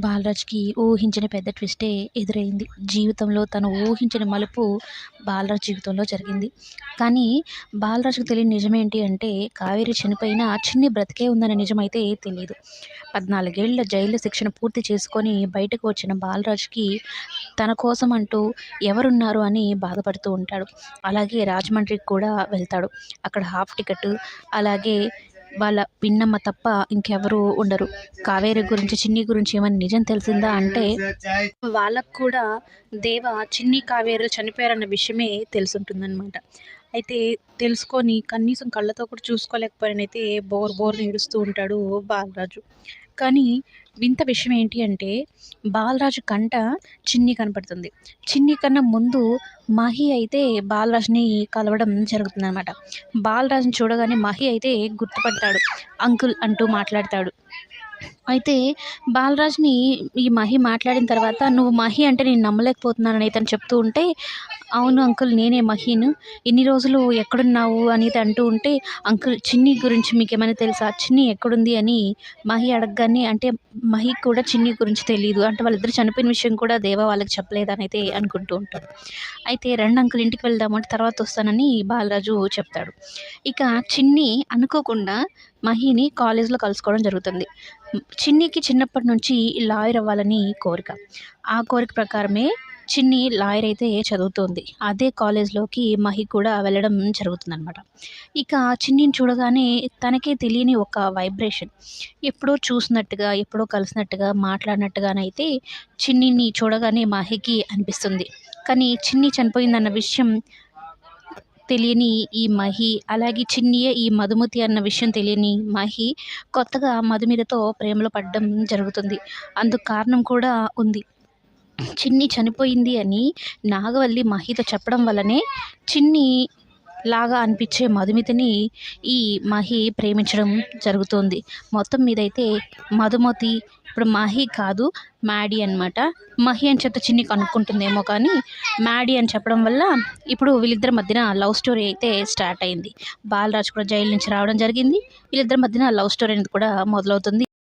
బాలరాజ్‌కి ఊహించని పెద్ద ట్విస్టే ఎదురైంది. జీవితంలో తను ఊహించని మలుపు బాలరాజ్ జీవితంలో జరిగింది. కానీ బాలరాజ్‌కి తెలియని నిజమేంటి అంటే కావేరి చనిపోయిన చిన్ని బ్రతికే ఉందనే నిజమైతే తెలియదు పద్నాలుగేళ్ళ జైలు శిక్షను పూర్తి చేసుకొని బయటకు వచ్చిన బాలరాజ్‌కి తన కోసం అంటూ ఎవరున్నారు అని బాధపడుతూ ఉంటాడు. అలాగే రాజమండ్రికి కూడా వెళ్తాడు. అక్కడ హాఫ్ టికెట్ అలాగే వాళ్ళ పిన్నమ్మ తప్ప ఇంకెవరూ ఉండరు. కావేరి గురించి చిన్ని గురించి ఏమైనా నిజం తెలిసిందా అంటే వాళ్ళకు కూడా దేవ చిన్ని కావేరులు చనిపోయారన్న విషయమే తెలుసుంటుందన్నమాట అయితే తెలుసుకొని కనీసం కళ్ళతో కూడా చూసుకోలేకపోయానైతే బోర్ బోర్ ఏడుస్తూ ఉంటాడు బాలరాజు. కానీ వింత విషయం ఏంటి అంటే బాలరాజు కంట చిన్ని కనపడుతుంది. చిన్ని కన్నా ముందు మహి అయితే బాలరాజుని కలవడం జరుగుతుందన్నమాట. బాలరాజుని చూడగానే మహి అయితే గుర్తుపడతాడు. అంకుల్ అంటూ మాట్లాడతాడు. అయితే బాలరాజ్‌ని ఈ మహి మాట్లాడిన తర్వాత నువ్వు మహి అంటే నేను నమ్మలేకపోతున్నానని ఇతను చెప్తూ ఉంటే అవును అంకుల్ నేనే మహీను ఇన్ని రోజులు ఎక్కడున్నావు అనేది అంటూ ఉంటే అంకుల్ చిన్ని గురించి మీకు ఏమైనా తెలుసా? చిన్ని ఎక్కడుంది అని మహి అడగగానే అంటే మహి కూడా చిన్ని గురించి తెలియదు అంటే వాళ్ళిద్దరు చనిపోయిన విషయం కూడా దేవ వాళ్ళకి చెప్పలేదని అయితే అనుకుంటూ ఉంటాడు. అయితే రెండు అంకుల్ ఇంటికి వెళ్దాము అంటే తర్వాత వస్తానని బాలరాజు చెప్తాడు. ఇక చిన్ని అనుకోకుండా మహిని కాలేజ్‌లో కలుసుకోవడం జరుగుతుంది. చిన్నికి చిన్నప్పటి నుంచి లాయర్ అవ్వాలని కోరిక. ఆ కోరిక ప్రకారమే చిన్ని లాయర్ అయితే చదువుతోంది. అదే కాలేజ్‌లోకి మహి కూడా వెళ్ళడం జరుగుతుందనమాట ఇక చిన్నిని చూడగానే తనకే తెలియని ఒక వైబ్రేషన్ ఎప్పుడో చూసినట్టుగా, ఎప్పుడో కలిసినట్టుగా, మాట్లాడినట్టుగానైతే చిన్నిని చూడగానే మహికి అనిపిస్తుంది. కానీ చిన్ని చనిపోయిందన్న విషయం తెలియని ఈ మహి, అలాగే చిన్నియే ఈ మధుమతి అన్న విషయం తెలియని మహి కొత్తగా మధుమితతో ప్రేమలో పడడం జరుగుతుంది. అందుకు కారణం కూడా ఉంది. చిన్ని చనిపోయింది అని నాగవల్లి మహితో చెప్పడం వల్లనే చిన్ని లాగా అనిపించే మధుమితిని ఈ మహి ప్రేమించడం జరుగుతోంది. మొత్తం మీదైతే మధుమతి ఇప్పుడు మహి కాదు మ్యాడీ అన్నమాట. మహి అని చెప్తే చిన్ని కనుక్కుంటుందేమో కానీ మ్యాడీ అని చెప్పడం వల్ల ఇప్పుడు వీళ్ళిద్దరి మధ్యన లవ్ స్టోరీ అయితే స్టార్ట్ అయింది. బాలరాజ్ కూడా జైలు నుంచి రావడం జరిగింది. వీళ్ళిద్దరి మధ్యన లవ్ స్టోరీ అనేది కూడా మొదలవుతుంది.